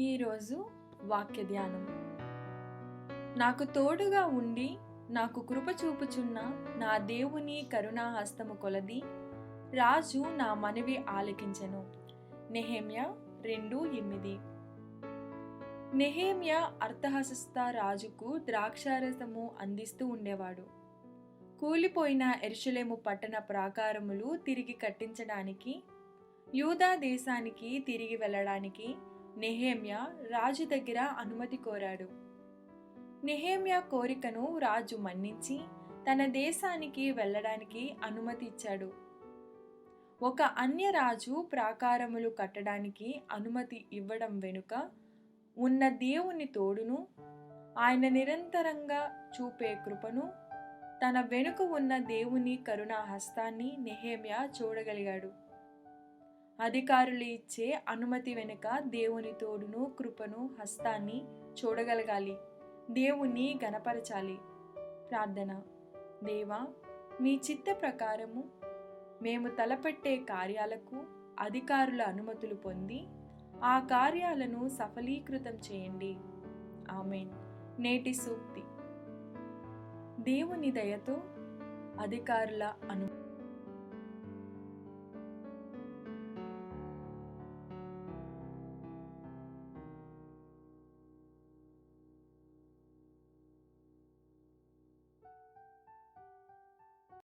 ఈరోజు వాక్య ధ్యానం. నాకు తోడుగా ఉండి నాకు కృప చూపుచున్న నా దేవుని కరుణాహస్తము కొలది రాజు నా మనవి ఆలకించెను. నెహేమ్య రెండు ఎనిమిది. నెహేమ్య అర్థహసస్త రాజుకు ద్రాక్షారసము అందిస్తూ ఉండేవాడు. కూలిపోయిన ఎరుషులేము పట్టణ ప్రాకారములు తిరిగి కట్టించడానికి యూదా దేశానికి తిరిగి వెళ్ళడానికి నెహేమ్య రాజు దగ్గర అనుమతి కోరాడు. నెహేమ్య కోరికను రాజు మన్నించి తన దేశానికి వెళ్ళడానికి అనుమతి ఇచ్చాడు. ఒక అన్య రాజు ప్రాకారములు కట్టడానికి అనుమతి ఇవ్వడం వెనుక ఉన్న దేవుని తోడును ఆయన నిరంతరంగా చూపే కృపను తన వెనుక ఉన్న దేవుని కరుణా హస్తాన్ని నెహేమ్య చూడగలిగాడు. అధికారులు ఇచ్చే అనుమతి వెనుక దేవుని తోడును కృపను హస్తాన్ని చూడగలగాలి. దేవుణ్ణి గనపరచాలి ప్రార్థన. దేవా మీ చిత్త ప్రకారము మేము తలపెట్టే కార్యాలకు అధికారుల అనుమతులు పొంది ఆ కార్యాలను సఫలీకృతం చేయండి. ఆమెన్. నేటి సూక్తి. దేవుని దయతో అధికారుల అను